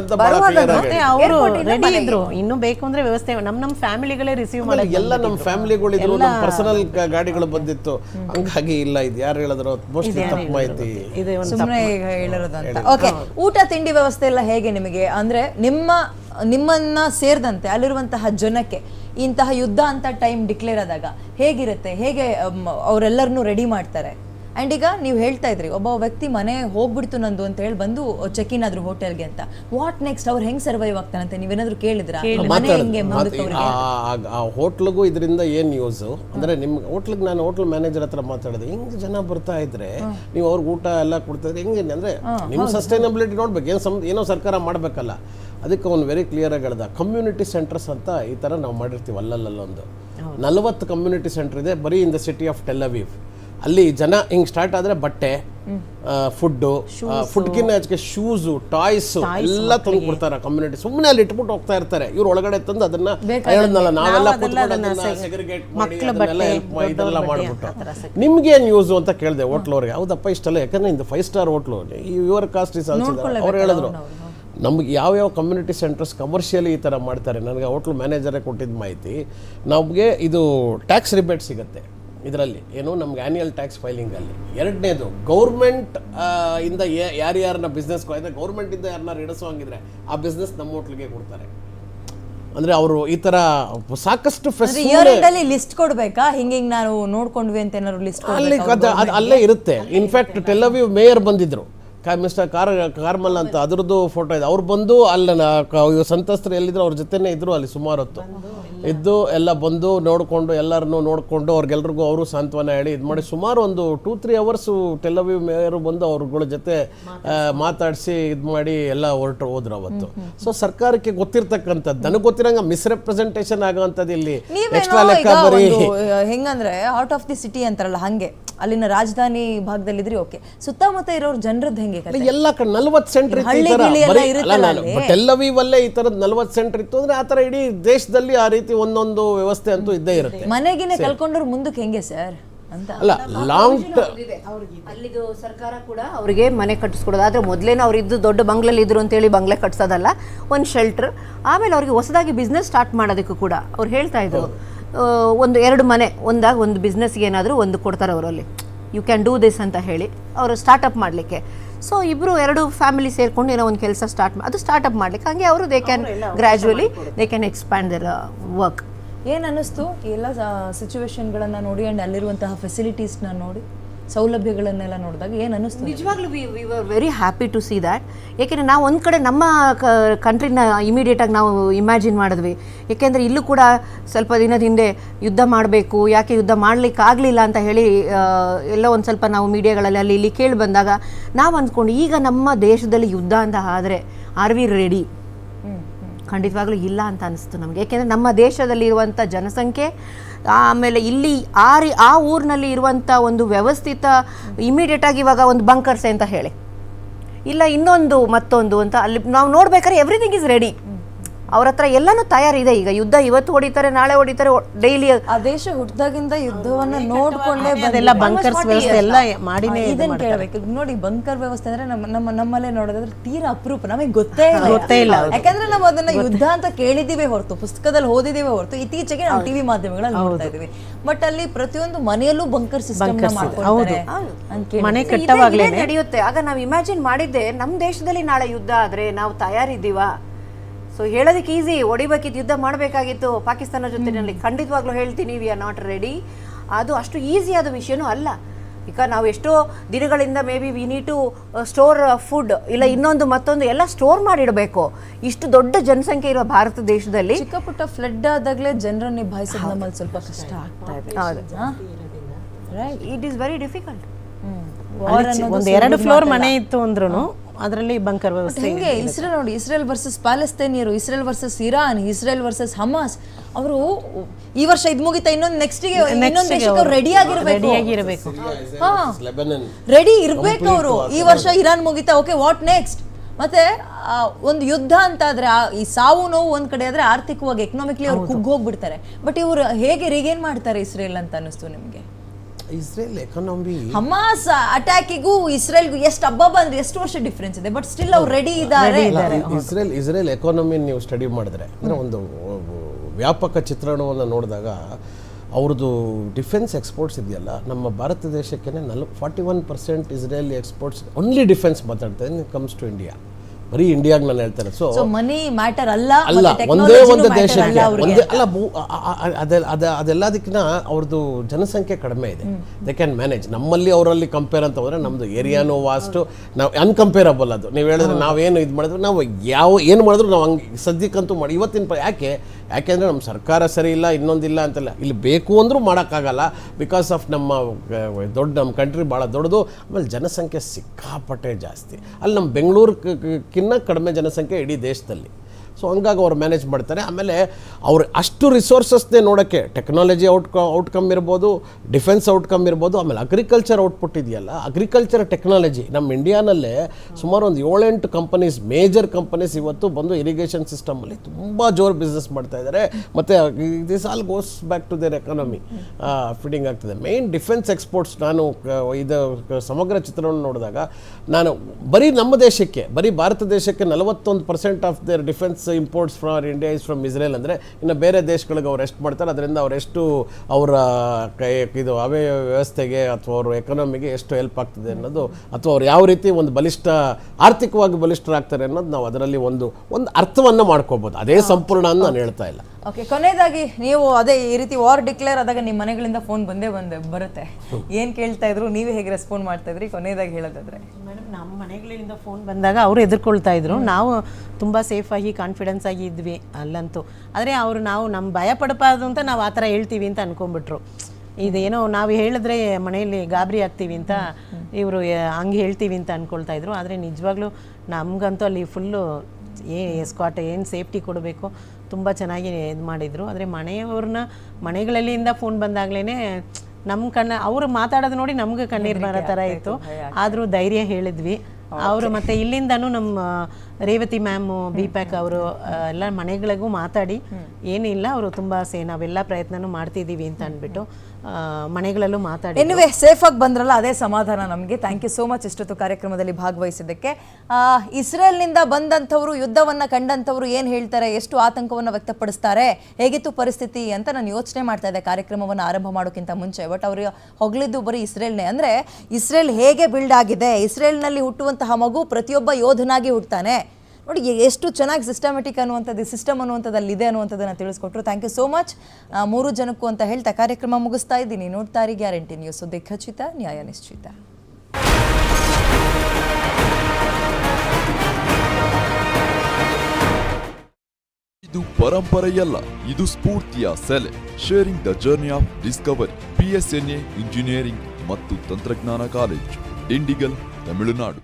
ಅಂತ ಬಹಳ
ಬರುವಾಗ
ಆಗಿ
ಅವರು ರೆಡಿ. ಇದ್ರು. ಇನ್ನು ಬೇಕು ಅಂದ್ರೆ ವ್ಯವಸ್ಥೆ ನಮ್ ನಮ್ ಫ್ಯಾಮಿಲಿಗಳೇ ರಿಸೀವ್ ಮಾಡಿ
ಎಲ್ಲ ನಮ್ಮ ಫ್ಯಾಮಿಲಿಗಳಿದ್ರು ನಮ್ಮ ಪರ್ಸನಲ್ ಗಾಡಿಗಳು ಬಂದಿತ್ತು. ಹಂಗಾಗಿ ಇಲ್ಲ ಇದು ಯಾರು ಹೇಳಿದ್ರು? ಮೋಸ್ಟ್ಲಿ ತಪ್ಪು ಮಾಹಿತಿ.
ಇದೆ
ಸುಮ್ಮನೆ ಈಗ ಹೇಳಿರೋದಂತ ಓಕೆ ಊಟ ತಿಂಡಿ ವ್ಯವಸ್ಥೆ ಎಲ್ಲ ಹೇಗೆ ನಿಮಗೆ? ಅಂದ್ರೆ ನಿಮ್ಮ ನಿಮ್ಮನ್ನ ಸೇರಿದಂತೆ ಅಲ್ಲಿರುವಂತಹ ಜನಕ್ಕೆ ಇಂತಹ ಯುದ್ಧ ಅಂತ ಟೈಮ್ ಡಿಕ್ಲೇರ್ ಆದಾಗ ಹೇಗಿರುತ್ತೆ? ಹೇಗೆ ಅವರೆಲ್ಲರನ್ನೂ ರೆಡಿ ಮಾಡ್ತಾರೆ? ಅಂಡ್ ಈಗ ನೀವು ಹೇಳ್ತಾ ಇದ್ರಿ ಒಬ್ಬ ವ್ಯಕ್ತಿ ಮನೆ ಹೋಗ್ಬಿಡ್ತು ನಂದು ಅಂತ ಹೇಳಿ ಬಂದು ಚೆಕ್ ಇನ್ ಆದ್ರು ಹೋಟೆಲ್ಗೆ ಅಂತ. ವಾಟ್ ನೆಕ್ಸ್ಟ್ ಅವ್ರು ಹೆಂಗ್ ಸರ್ವೈವ್ ಆಗ್ತಾನಂತೆ ನೀವೇನಾದ್ರು ಕೇಳಿದ್ರ? ಮನೆ ಹೆಂಗೆ
ಹೋಟ್ಲಿಗೂ ಇದರಿಂದ ಏನ್ ಯೂಸ್ ಅಂದ್ರೆ ನಿಮ್ ಹೋಟ್ಲಿಗೆ ನಾನು ಹೋಟ್ಲ್ ಮ್ಯಾನೇಜರ್ ಹತ್ರ ಮಾತಾಡಿದೆ. ಹೆಂಗ್ ಜನ ಬರ್ತಾ ಇದ್ರೆ ನೀವು ಅವ್ರಿಗೆ ಊಟ ಎಲ್ಲ ಕೊಡ್ತಾ ಇದ್ರೆ ಹೆಂಗೆ ಅಂದರೆ ನಿಮ್ಮ ಸಸ್ಟೈನಬಿಲಿಟಿ ನೋಡ್ಬೇಕು. ಏನ್ ಸಮ್ ಏನೋ ಸರ್ಕಾರ ಮಾಡ್ಬೇಕಲ್ಲ. ಅದಕ್ಕೆ ಅವ್ನು ವೆರಿ ಕ್ಲಿಯರ್ ಆಗಿ ಹೇಳ್ದ. ಕಮ್ಯುನಿಟಿ ಸೆಂಟರ್ಸ್ ಅಂತ ಈ ತರ ನಾವು ಮಾಡಿರ್ತೀವಿ ಅಲ್ಲಲ್ಲೊಂದು ನಲವತ್ತು ಕಮ್ಯುನಿಟಿ ಸೆಂಟರ್ ಇದೆ ಬರೀ in the city of Tel ಅಲ್ಲಿ ಜನ ಹಿಂಗೆ ಸ್ಟಾರ್ಟ್ ಆದರೆ ಬಟ್ಟೆ ಫುಡ್ಡು ಫುಡ್ಗಿನ್ನ ಹೆಚ್ಚಿಗೆ ಶೂಸು ಟಾಯ್ಸ್ ಎಲ್ಲ ತಂದು ಕೊಡ್ತಾರೆ ಕಮ್ಯುನಿಟಿ ಸುಮ್ಮನೆ ಅಲ್ಲಿ ಇಟ್ಬಿಟ್ಟು ಹೋಗ್ತಾ ಇರ್ತಾರೆ. ಇವ್ರು ಒಳಗಡೆ ತಂದು ಅದನ್ನ ಹೇಳಿದ್ನಲ್ಲ ನಾವೆಲ್ಲ ಇದೆಲ್ಲ ಮಾಡ್ಬಿಟ್ಟು. ನಿಮ್ಗೇನು ಯೂಸು ಅಂತ ಕೇಳಿದೆ ಹೋಟ್ಲವ್ರಿಗೆ. ಹೌದಪ್ಪ ಇಷ್ಟಲ್ಲ. ಯಾಕಂದ್ರೆ ಇಂದ five star hotel. Your cost is ಅವ್ರು ಹೇಳಿದ್ರು ನಮ್ಗೆ ಯಾವ್ಯಾವ ಕಮ್ಯುನಿಟಿ ಸೆಂಟರ್ಸ್ ಕಮರ್ಷಿಯಲಿ ಈ ಥರ ಮಾಡ್ತಾರೆ? ನನಗೆ ಹೋಟ್ಲ್ ಮ್ಯಾನೇಜರೇ ಕೊಟ್ಟಿದ್ದ ಮಾಹಿತಿ. ನಮಗೆ ಇದು ಟ್ಯಾಕ್ಸ್ ರಿಬೇಟ್ ಸಿಗುತ್ತೆ. ಇದರಲ್ಲಿ ಏನು? ನಮ್ಗೆ ಆ್ಯನ್ಯಲ್ ಟ್ಯಾಕ್ಸ್ ಫೈಲಿಂಗಲ್ಲಿ ಎರಡನೇದು ಗೌರ್ಮೆಂಟ್ ಇಂದ ಯಾರ್ಯಾರನ್ನ ಬಿಸ್ನೆಸ್ ಗೌರ್ಮೆಂಟ್ ಇಂದ ಯಾರನ್ನ ಇಡಿಸೋಂಗಿದ್ರೆ ಆ ಬಿಸ್ನೆಸ್ ನಮ್ಮ ಹೋಟ್ಲಿಗೆ ಕೊಡ್ತಾರೆ. ಅಂದ್ರೆ ಅವರು ಈ ತರ ಸಾಕಷ್ಟು
ಲಿಸ್ಟ್ ಕೊಡ್ಬೇಕಾ? ಹಿಂಗ ಹಿಂಗೆ ನಾವು ನೋಡ್ಕೊಂಡ್ವಿ ಅಂತ ಏನಾದ್ರು ಲಿಸ್ಟ್
ಅಲ್ಲೇ ಇರುತ್ತೆ. ಇನ್ಫ್ಯಾಕ್ಟ್ ಟೆಲ್ಲವ್ಯೂ ಮೇಯರ್ ಬಂದಿದ್ರು. ಕಾ ಮಿಸ್ಟರ್ ಕಾರ್ ಕಾರ್ಮಲ್ ಅಂತ ಅದ್ರದ್ದು ಫೋಟೋ ಇದೆ. ಅವ್ರು ಬಂದು ಅಲ್ಲ ಸಂತ್ರಸ್ತರು ಎಲ್ಲಿದ್ರು ಅವ್ರ ಜೊತೆನೇ ಇದ್ದರು ಅಲ್ಲಿ ಸುಮಾರು ಹೊತ್ತು. ಇದ್ದು ಎಲ್ಲ ಬಂದು ನೋಡಿಕೊಂಡು ಎಲ್ಲರನ್ನೂ ನೋಡಿಕೊಂಡು ಅವ್ರಿಗೆಲ್ರಿಗೂ ಅವರು ಸಾಂತ್ವನ ಹೇಳಿ ಇದು ಮಾಡಿ ಸುಮಾರು ಒಂದು two three hours Tel Aviv mayor ಬಂದು ಅವ್ರಗಳ ಜೊತೆ ಮಾತಾಡಿಸಿ ಇದು ಮಾಡಿ ಎಲ್ಲ ಹೊರಟು ಹೋದ್ರು ಅವತ್ತು. ಸೊ ಸರ್ಕಾರಕ್ಕೆ ಗೊತ್ತಿರ್ತಕ್ಕಂಥದ್ದು. ನನಗೆ ಗೊತ್ತಿರಂಗ ಮಿಸ್ರೆಪ್ರೆಸೆಂಟೇಷನ್ ಆಗುವಂಥದ್ದು ಇಲ್ಲಿ ಎಕ್ಸ್ಟ್ರಾ ಲೆಕ್ಕ ಬರೀ
ಹೆಂಗಂದ್ರೆ ಔಟ್ ಆಫ್ ದಿ ಸಿಟಿ ಅಂತಾರಲ್ಲ ಹಂಗೆ. ಅಲ್ಲಿನ ರಾಜಧಾನಿ ಭಾಗದಲ್ಲಿದ್ರೆ ಓಕೆ. ಸುತ್ತಮುತ್ತ ಇರೋರ್ ಜನರದ್ದು ಹೆಂಗೆ ಕತೆ?
ಎಲ್ಲ ಕಡೆ ನಲ್ವತ್ತು ಸೆಂಟರ್
ಹಳ್ಳಿ ಗಿಳಿ ಎಲ್ಲ ಇರುತ್ತಲ್ಲ ಅಲ್ಲಿ.
ಈ ತರದ ನಲ್ವತ್ತು ಸೆಂಟರ್ ಇತ್ತು ಅಂದ್ರೆ ಆ ತರ ಇಡೀ ದೇಶದಲ್ಲಿ ಆ ರೀತಿ ಒಂದೊಂದು ವ್ಯವಸ್ಥೆ ಅಂತೂ ಇದ್ದೇ ಇರುತ್ತೆ.
ಮನೆಗಿನೇ ಕಲ್ಕೊಂಡ್ರ ಮುಂದಕ್ಕೆ ಹೆಂಗೆ ಸರ್ ಅಂತ.
ಅಲ್ಲ ಲಾಂಗ್
ಅಲ್ಲಿದು ಸರ್ಕಾರ ಕೂಡ ಅವರಿಗೆ ಮನೆ ಕಟ್ಟಿಸ್ಕೊಡೋದು. ಆದರೆ ಮೊದ್ಲೇನ ಅವ್ರು ಇದ್ದು ದೊಡ್ಡ ಬಂಗ್ಲಲ್ಲಿ ಇದ್ರು ಅಂತೇಳಿ ಬಂಗ್ಲೆ ಕಟ್ಸೋದಲ್ಲ ಒಂದು ಶೆಲ್ಟರ್ ಆಮೇಲೆ ಅವ್ರಿಗೆ ಹೊಸದಾಗಿ ಬಿಸ್ನೆಸ್ ಸ್ಟಾರ್ಟ್ ಮಾಡೋದಕ್ಕೂ ಕೂಡ ಅವ್ರು ಹೇಳ್ತಾ ಇದ್ರು. ಒಂದು ಎರಡು ಮನೆ ಒಂದಾಗ ಒಂದು ಬಿಸ್ನೆಸ್ಗೆ ಏನಾದರೂ ಒಂದು ಕೊಡ್ತಾರೆ ಅವರಲ್ಲಿ. ಯು ಕ್ಯಾನ್ ಡೂ ದಿಸ್ ಅಂತ ಹೇಳಿ ಅವರು ಸ್ಟಾರ್ಟಪ್ ಮಾಡಲಿಕ್ಕೆ. ಸೊ ಇಬ್ಬರು ಎರಡು ಫ್ಯಾಮಿಲಿ ಸೇರಿಕೊಂಡು ಏನೋ ಒಂದು ಕೆಲಸ ಸ್ಟಾರ್ಟ್ ಅದು ಸ್ಟಾರ್ಟಪ್ ಮಾಡಲಿಕ್ಕೆ. ಹಾಗೆ ಅವರು they can gradually they can expand their work
ಏನು ಅನ್ನಿಸ್ತು ಎಲ್ಲ ಸಿಚುವೇಶನ್ಗಳನ್ನು ನೋಡಿ ಆ್ಯಂಡ್ ಅಲ್ಲಿರುವಂತಹ ಫೆಸಿಲಿಟೀಸ್ನ ನೋಡಿ? ಸೌಲಭ್ಯಗಳನ್ನೆಲ್ಲ ನೋಡಿದಾಗ ಏನು ಅನ್ನಿಸ್ತು?
ನಿಜವಾಗ್ಲೂ we we were very happy to see that ಏಕೆಂದರೆ ನಾವು ಒಂದು ಕಡೆ ನಮ್ಮ ಕಂಟ್ರಿನ ಇಮಿಡಿಯೇಟಾಗಿ ನಾವು ಇಮ್ಯಾಜಿನ್ ಮಾಡಿದ್ವಿ. ಏಕೆಂದರೆ ಇಲ್ಲೂ ಕೂಡ ಸ್ವಲ್ಪ ದಿನದ ಹಿಂದೆ ಯುದ್ಧ ಮಾಡಬೇಕು ಯಾಕೆ ಯುದ್ಧ ಮಾಡಲಿಕ್ಕೆ ಆಗಲಿಲ್ಲ ಅಂತ ಹೇಳಿ ಎಲ್ಲ ಒಂದು ಸ್ವಲ್ಪ ನಾವು ಮೀಡಿಯಾಗಳಲ್ಲಿ ಅಲ್ಲಿ ಇಲ್ಲಿ ಕೇಳಿ ಬಂದಾಗ ನಾವು ಅಂದ್ಕೊಂಡು ಈಗ ನಮ್ಮ ದೇಶದಲ್ಲಿ ಯುದ್ಧ ಅಂತ ಆದರೆ ಆರ್ ವಿ ರೆಡಿ ಖಂಡಿತವಾಗ್ಲೂ ಇಲ್ಲ ಅಂತ ಅನಿಸ್ತು ನಮಗೆ. ಏಕೆಂದರೆ ನಮ್ಮ ದೇಶದಲ್ಲಿರುವಂಥ ಜನಸಂಖ್ಯೆ ಆಮೇಲೆ ಇಲ್ಲಿ ಆ ರೀ ಆ ಊರಿನಲ್ಲಿ ಇರುವಂಥ ಒಂದು ವ್ಯವಸ್ಥಿತ ಇಮಿಡಿಯೇಟ್ ಆಗಿ ಇವಾಗ ಒಂದು ಬಂಕರ್ಸೆ ಅಂತ ಹೇಳಿ. ಇಲ್ಲ ಇನ್ನೊಂದು ಮತ್ತೊಂದು ಅಂತ ಅಲ್ಲಿ ನಾವು ನೋಡ್ಬೇಕಾದ್ರೆ ಎವ್ರಿಥಿಂಗ್ ಇಸ್ ರೆಡಿ ಅವ್ರ ಹತ್ರ ಎಲ್ಲನೂ ತಯಾರಿದೆ. ಈಗ ಯುದ್ಧ ಇವತ್ತು ಹೊಡಿತಾರೆ ನಾಳೆ ಹೊಡಿತಾರೆ ಡೈಲಿ
ಆ ದೇಶ ಹುಟ್ಟಿದಾಗಿಂದ ಯುದ್ಧವನ್ನ ನೋಡ್ಕೊಂಡೇ
ಅದೆಲ್ಲ ಬಂಕರ್ಸ್ ವ್ಯವಸ್ಥೆ ಎಲ್ಲ ಮಾಡಿನೇ ಇದು
ಇದನ್ನ
ಮಾಡ್ತಾರೆ.
ಕೇಳಬೇಕು. ನೋಡಿ ಬಂಕರ್ ವ್ಯವಸ್ಥೆ ಅಂದ್ರೆ ನಮ್ಮ ನಮ್ಮ ನಮ್ಮಲ್ಲೇ ನೋಡೋದಾದ್ರೆ ತೀರಾ ಅಪರೂಪ. ನಮಗೆ ಗೊತ್ತೇ ಇಲ್ಲ.
ಗೊತ್ತೇ ಇಲ್ಲ.
ಯಾಕಂದ್ರೆ ನಾವು ಅದನ್ನ ಯುದ್ಧ ಅಂತ ಕೇಳಿದೀವಿ ಹೊರತು ಪುಸ್ತಕದಲ್ಲಿ ಓದಿದೀವಿ ಹೊರತು ಇತ್ತೀಚೆಗೆ ನಾವು ಟಿವಿ ಮಾಧ್ಯಮಗಳಲ್ಲಿ ನೋಡ್ತಾ ಇದೀವಿ ಬಟ್ ಅಲ್ಲಿ ಪ್ರತಿಯೊಂದು ಮನೆಯಲ್ಲೂ ಬಂಕರ್ ಸಿಸ್ಟಮ್ ಕೇಳಿ
ಮನೆ ಕಟ್ಟವಾಗ್ಲೇ
ನಡೆಯುತ್ತೆ? ಆಗ ನಾವು ಇಮ್ಯಾಜಿನ್ ಮಾಡಿದ್ದೆ ನಮ್ಮ ದೇಶದಲ್ಲಿ ನಾಳೆ ಯುದ್ಧ ಆದ್ರೆ ನಾವು ತಯಾರಿದ್ದೀವಾ? ಸೊ ಹೇಳೋದಕ್ಕೆ ಈಸಿ ಹೊಡಿಬೇಕಿತ್ತು ಯುದ್ಧ ಮಾಡಬೇಕಾಗಿತ್ತು. ಪಾಕಿಸ್ತಾನ ಜೊತೆನಲ್ಲಿ ಖಂಡಿತವಾಗ್ಲೂ ಹೇಳ್ತೀನಿ ವಿ ಆರ್ ನಾಟ್ ರೆಡಿ ಅದು ಅಷ್ಟು ಈಸಿಯಾದ ವಿಷಯನೂ ಅಲ್ಲ. ಈಗ ನಾವು ಎಷ್ಟೋ ದಿನಗಳಿಂದ maybe we need to store food ಇಲ್ಲ ಇನ್ನೊಂದು ಮತ್ತೊಂದು ಎಲ್ಲ ಸ್ಟೋರ್ ಮಾಡಿಡಬೇಕು. ಇಷ್ಟು ದೊಡ್ಡ ಜನಸಂಖ್ಯೆ ಇರುವ ಭಾರತ ದೇಶದಲ್ಲಿ
ಚಿಕ್ಕ ಪುಟ್ಟ ಫ್ಲಡ್ ಆದಾಗಲೇ ಜನರನ್ನ ನಿಭಾಯಿಸೋದು ನಮ್ಮಲ್ಲಿ ಸ್ವಲ್ಪ ಕಷ್ಟ ಆಗ್ತಾ ಇದೆ. Right
it is very difficult
ಒಂದು ಎರಡು ಫ್ಲೋರ್ ಮನೆ ಇತ್ತು ಅಂದ್ರೂ ಅದರಲ್ಲಿ ಬಂಕರ್ ವ್ಯವಸ್ಥೆ
ಹಿಂಗೆ ಇಸ್ರೇಲ್ ನೋಡಿ Israel versus ಪ್ಯಾಲೆಸ್ತೇನಿಯರು Israel versus Iran Israel versus Hamas ಅವರು ಈ ವರ್ಷ ಇದ್ ಮುಗಿತಾ ಇನ್ನೊಂದು ನೆಕ್ಸ್ಟ್ಗೆ ಇನ್ನೊಂದು ದೇಶಕ್ಕೆ ರೆಡಿ ಆಗಿರಬೇಕು.
ರೆಡಿ ಆಗಿರಬೇಕು.
ಹಾ. ರೆಡಿ ಇರಬೇಕು ಅವರು. ಈ ವರ್ಷ ಇರಾನ್ ಮುಗಿತಾ ಓಕೆ ವಾಟ್ ನೆಕ್ಸ್ಟ್ ಮತ್ತೆ ಆ, ಒಂದು ಯುದ್ಧ ಅಂತ ಆದ್ರೆ ಆ ಈ ಸಾವು ನೋವು ಒಂದ್ ಕಡೆ ಆದ್ರೆ ಆರ್ಥಿಕವಾಗಿ ಎಕನಾಮಿಕ್ಲಿ ಅವ್ರು ಕುಗ್ಗೋಗ್ಬಿಡ್ತಾರೆ. ಬಟ್ ಇವರು ಹೇಗೆ ರಿಗೇನ್ ಮಾಡ್ತಾರೆ ಇಸ್ರೇಲ್ ಅಂತ ಅನಿಸ್ತು ನಿಮ್ಗೆ?
ಇಸ್ರೇಲ್ ಎಕಾನಮಿ
ಹಮಾಸ್ ಅಟ್ಯಾಕಿಗೂ ಇಸ್ರೇಲ್ಗೂ ಎಷ್ಟು ಹಬ್ಬ ಬಂದ್ರೆ ಎಷ್ಟು ವರ್ಷ ಡಿಫ್ರೆನ್ಸ್ ಇದೆ? ಬಟ್ ಸ್ಟಿಲ್ ಅವ್ರು ರೆಡಿ ಇದ್ದಾರೆ.
ಇಸ್ರೇಲ್ ಇಸ್ರೇಲ್ ಎಕಾನಮಿ ನೀವು ಸ್ಟಡಿ ಮಾಡಿದ್ರೆ ಅಂದರೆ ಒಂದು ವ್ಯಾಪಕ ಚಿತ್ರಣವನ್ನು ನೋಡಿದಾಗ ಅವ್ರದ್ದು ಡಿಫೆನ್ಸ್ ಎಕ್ಸ್ಪೋರ್ಟ್ಸ್ ಇದೆಯಲ್ಲ ನಮ್ಮ ಭಾರತ ದೇಶಕ್ಕೆ ನಲ್ forty one percent Israeli exports only defence ಮಾತಾಡ್ತಾ ಕಮ್ಸ್ ಟು ಇಂಡಿಯಾ ಬರೀ ಇಂಡಿಯಾಗ ನಾನು ಹೇಳ್ತಾರೆ ಸೊ
ಮನಿ ಮ್ಯಾಟರ್ ಅಲ್ಲ
ಅಲ್ಲ ಒಂದೇ ಒಂದು
ದೇಶ
ದೇಶಕ್ಕೆ ಒಂದೇ ಅಲ್ಲ ಅದೆ ಅದ ಅದೆಲ್ಲದಕ್ಕಿಂತ ಅವ್ರದ್ದು ಜನಸಂಖ್ಯೆ ಕಡಿಮೆ ಇದೆ. ದೇ ಕ್ಯಾನ್ ಮ್ಯಾನೇಜ್ ನಮ್ಮಲ್ಲಿ ಅವರಲ್ಲಿ ಕಂಪೇರ್ ಅಂತ ಹೋದ್ರೆ ನಮ್ಮದು ಏರಿಯಾನು ವಾಸ್ಟು ನಾವು ಅನ್ಕಂಪೇರಬಲ್ ಅದು. ನೀವು ಹೇಳಿದ್ರೆ ನಾವೇನು ಇದು ಮಾಡಿದ್ರು ನಾವು ಯಾವ ಏನು ಮಾಡಿದ್ರು ನಾವು ಹಂಗೆ ಸದ್ಯಕ್ಕಂತೂ ಮಾಡಿ ಇವತ್ತಿನ ಪ ಯಾಕೆ? ಯಾಕೆಂದರೆ ನಮ್ಮ ಸರ್ಕಾರ ಸರಿ ಇಲ್ಲ ಇನ್ನೊಂದಿಲ್ಲ ಅಂತಲ್ಲ. ಇಲ್ಲಿ ಬೇಕು ಅಂದರೂ ಮಾಡೋಕ್ಕಾಗಲ್ಲ. ಬಿಕಾಸ್ ಆಫ್ ನಮ್ಮ ದೊಡ್ಡ ನಮ್ಮ ಕಂಟ್ರಿ ಭಾಳ ದೊಡ್ಡದು. ಆಮೇಲೆ ಜನಸಂಖ್ಯೆ ಸಿಕ್ಕಾಪಟ್ಟೆ ಜಾಸ್ತಿ. ಅಲ್ಲಿ ನಮ್ಮ ಬೆಂಗಳೂರು ಕಿನ್ನ ಕಡಿಮೆ ಜನಸಂಖ್ಯೆ ಇಡೀ ದೇಶದಲ್ಲಿ. ಸೊ ಹಂಗಾಗಿ ಅವ್ರು ಮ್ಯಾನೇಜ್ ಮಾಡ್ತಾರೆ. ಆಮೇಲೆ ಅವ್ರು ಅಷ್ಟು ರಿಸೋರ್ಸಸ್ನೇ ನೋಡೋಕ್ಕೆ ಟೆಕ್ನಾಲಜಿ ಔಟ್ ಔಟ್ಕಮ್ ಇರ್ಬೋದು ಡಿಫೆನ್ಸ್ ಔಟ್ಕಮ್ ಇರ್ಬೋದು, ಆಮೇಲೆ ಅಗ್ರಿಕಲ್ಚರ್ ಔಟ್ಪುಟ್ ಇದೆಯಲ್ಲ ಅಗ್ರಿಕಲ್ಚರ್ ಟೆಕ್ನಾಲಜಿ ನಮ್ಮ ಇಂಡಿಯಾನಲ್ಲೇ ಸುಮಾರು ಒಂದು ಏಳೆಂಟು ಕಂಪನೀಸ್ ಮೇಜರ್ ಕಂಪನೀಸ್ ಇವತ್ತು ಬಂದು ಇರಿಗೇಷನ್ ಸಿಸ್ಟಮಲ್ಲಿ ತುಂಬ ಜೋರು ಬಿಸ್ನೆಸ್ ಮಾಡ್ತಾ ಇದ್ದಾರೆ. ಮತ್ತು this all goes back to their economy fitting ಆಗ್ತದೆ. ಮೇನ್ ಡಿಫೆನ್ಸ್ ಎಕ್ಸ್ಪೋರ್ಟ್ಸ್ ನಾನು ಇದು, ಸಮಗ್ರ ಚಿತ್ರವನ್ನು ನೋಡಿದಾಗ ನಾನು ಬರೀ ನಮ್ಮ ದೇಶಕ್ಕೆ, ಬರೀ ಭಾರತ ದೇಶಕ್ಕೆ ನಲವತ್ತೊಂದು percent of their defence imports from India is from Israel ಅಂದರೆ ಇನ್ನು ಬೇರೆ ದೇಶಗಳಿಗೆ ಅವ್ರು ಎಷ್ಟು ಮಾಡ್ತಾರೆ. ಅದರಿಂದ ಅವ್ರು ಎಷ್ಟು ಅವರ ಕೈ ಇದು ಅವಯವ ವ್ಯವಸ್ಥೆಗೆ ಅಥವಾ ಅವ್ರ ಎಕನಾಮಿಗೆ ಎಷ್ಟು ಹೆಲ್ಪ್ ಆಗ್ತದೆ ಅನ್ನೋದು ಅಥವಾ ಅವ್ರು ಯಾವ ರೀತಿ ಒಂದು ಬಲಿಷ್ಠ, ಆರ್ಥಿಕವಾಗಿ ಬಲಿಷ್ಠರಾಗ್ತಾರೆ ಅನ್ನೋದು ನಾವು ಅದರಲ್ಲಿ ಒಂದು ಒಂದು ಅರ್ಥವನ್ನು ಮಾಡ್ಕೋಬೋದು. ಅದೇ ಸಂಪೂರ್ಣ ನಾನು ಹೇಳ್ತಾ ಇಲ್ಲ.
ಓಕೆ ಕೊನೆಯದಾಗಿ ನೀವು ಅದೇ ಈ ರೀತಿ ವಾರ್ ಡಿಕ್ಲೇರ್ ಆದಾಗ ನಿಮ್ಮ ಮನೆಗಳಿಂದ ಫೋನ್ ಬಂದೇ ಬಂದೆ ಬರುತ್ತೆ. ಏನು ಕೇಳ್ತಾ ಇದ್ರು ನೀವೇ ಹೇಗೆ ರೆಸ್ಪಾಂಡ್ ಮಾಡ್ತಾ ಇದ್ರಿ? ಕೊನೆಯದಾಗಿ ಹೇಳೋದಾದ್ರೆ.
ಮೇಡಮ್ ನಮ್ಮ ಮನೆಗಳಿಂದ ಫೋನ್ ಬಂದಾಗ ಅವರು ಎದುರ್ಕೊಳ್ತಾ ಇದ್ರು. ನಾವು ತುಂಬ ಸೇಫಾಗಿ ಕಾನ್ಫಿಡೆನ್ಸ್ ಆಗಿ ಇದ್ವಿ ಅಲ್ಲಂತೂ. ಆದರೆ ಅವರು ನಾವು ನಮ್ಮ ಭಯ ಪಡಬಾರ್ದು ಅಂತ ನಾವು ಆ ಥರ ಹೇಳ್ತೀವಿ ಅಂತ ಅನ್ಕೊಂಡ್ಬಿಟ್ರು. ಇದೇನೋ ನಾವು ಹೇಳಿದ್ರೆ ಮನೆಯಲ್ಲಿ ಗಾಬರಿ ಆಗ್ತೀವಿ ಅಂತ ಇವರು ಹಂಗೆ ಹೇಳ್ತೀವಿ ಅಂತ ಅಂದ್ಕೊಳ್ತಾ ಇದ್ರು. ಆದರೆ ನಿಜವಾಗ್ಲೂ ನಮಗಂತೂ ಅಲ್ಲಿ ಫುಲ್ಲು ಏ ಸ್ಕ್ವಾಟ್ ಏನು ಸೇಫ್ಟಿ ಕೊಡಬೇಕು? ತುಂಬ ಚೆನ್ನಾಗಿ ಇದು ಮಾಡಿದರು. ಆದರೆ ಮನೆಯವ್ರನ್ನ ಮನೆಗಳಲ್ಲಿಂದ ಫೋನ್ ಬಂದಾಗಲೇ ನಮ್ಮ ಕಣ್ಣ ಅವರು ಮಾತಾಡೋದು ನೋಡಿ ನಮಗೆ ಕಣ್ಣೀರು ಬರೋ ಥರ ಇತ್ತು. ಆದರೂ ಧೈರ್ಯ ಹೇಳಿದ್ವಿ. ಅವರು ಮತ್ತೆ ಇಲ್ಲಿಂದನೂ ನಮ್ಮ ರೇವತಿ ಮ್ಯಾಮ್ ಬಿ ಪ್ಯಾಕ್ ಅವರು ಎಲ್ಲ ಮನೆಗಳಿಗೂ ಮಾತಾಡಿ ಏನಿಲ್ಲ ಅವರು ತುಂಬ ಸೇ ನಾವೆಲ್ಲ ಪ್ರಯತ್ನನೂ ಮಾಡ್ತಿದ್ದೀವಿ ಅಂತ ಅಂದ್ಬಿಟ್ಟು. ಮನೆಗಳಲ್ಲೂ ಮಾತಾಡಿ
ಎನಿವೆ ಸೇಫ್ ಆಗಿ ಬಂದ್ರಲ್ಲ, ಅದೇ ಸಮಾಧಾನ ನಮಗೆ. ಥ್ಯಾಂಕ್ ಯು ಸೋ ಮಚ್ ಇಷ್ಟೊತ್ತು ಕಾರ್ಯಕ್ರಮದಲ್ಲಿ ಭಾಗವಹಿಸಿದ್ದಕ್ಕೆ. ಇಸ್ರೇಲ್ನಿಂದ ಬಂದಂಥವರು, ಯುದ್ಧವನ್ನು ಕಂಡಂಥವರು ಏನು ಹೇಳ್ತಾರೆ, ಎಷ್ಟು ಆತಂಕವನ್ನು ವ್ಯಕ್ತಪಡಿಸ್ತಾರೆ, ಹೇಗಿತ್ತು ಪರಿಸ್ಥಿತಿ ಅಂತ ನಾನು ಯೋಚನೆ ಮಾಡ್ತಾ ಇದ್ದೆ. ಕಾರ್ಯಕ್ರಮವನ್ನು ಆರಂಭ ಮಾಡೋಕ್ಕಿಂತ ಮುಂಚೆ. ಬಟ್ ಅವರು ಹೊಗಳಿದ್ದು ಬರೀ ಇಸ್ರೇಲ್ನೇ. ಅಂದರೆ ಇಸ್ರೇಲ್ ಹೇಗೆ ಬಿಲ್ಡ್ ಆಗಿದೆ, ಇಸ್ರೇಲ್ನಲ್ಲಿ ಹುಟ್ಟುವಂತಹ ಮಗು ಪ್ರತಿಯೊಬ್ಬ ಯೋಧನಾಗಿ ಹುಟ್ಟುತ್ತಾನೆ ನೋಡಿ ಎಷ್ಟು ಚೆನ್ನಾಗಿ ಸಿಸ್ಟಮೆಟಿಕ್ ಅನ್ನುವಂಥದ್ದು ಸಿಸ್ಟಮ್ ಅನ್ನುವಂಥದ್ದಲ್ಲಿ ಇದೆ ಅನ್ನುವಂಥದ್ದನ್ನು ತಿಳಿಸ್ಕೊಟ್ರು. ಥ್ಯಾಂಕ್ ಯು ಸೋ ಮಚ್ ಮೂರು ಜನಕ್ಕೂ ಅಂತ ಹೇಳ್ತಾ ಕಾರ್ಯಕ್ರಮ ಮುಗಿಸ್ತಾ ಇದ್ದೀನಿ. ನೋಡ್ತಾರೆ ಗ್ಯಾರಂಟಿ ನ್ಯೂಸ್. ಖಚಿತ ನ್ಯಾಯ ನಿಶ್ಚಿತ.
ಇದು ಪರಂಪರೆಯಲ್ಲ, ಇದು ಸ್ಫೂರ್ತಿಯ ಸೆಲೆ. Sharing the journey of discovery PSNA engineering ಮತ್ತು ತಂತ್ರಜ್ಞಾನ ಕಾಲೇಜು ಡಿಂಡಿಗಲ್ ತಮಿಳುನಾಡು.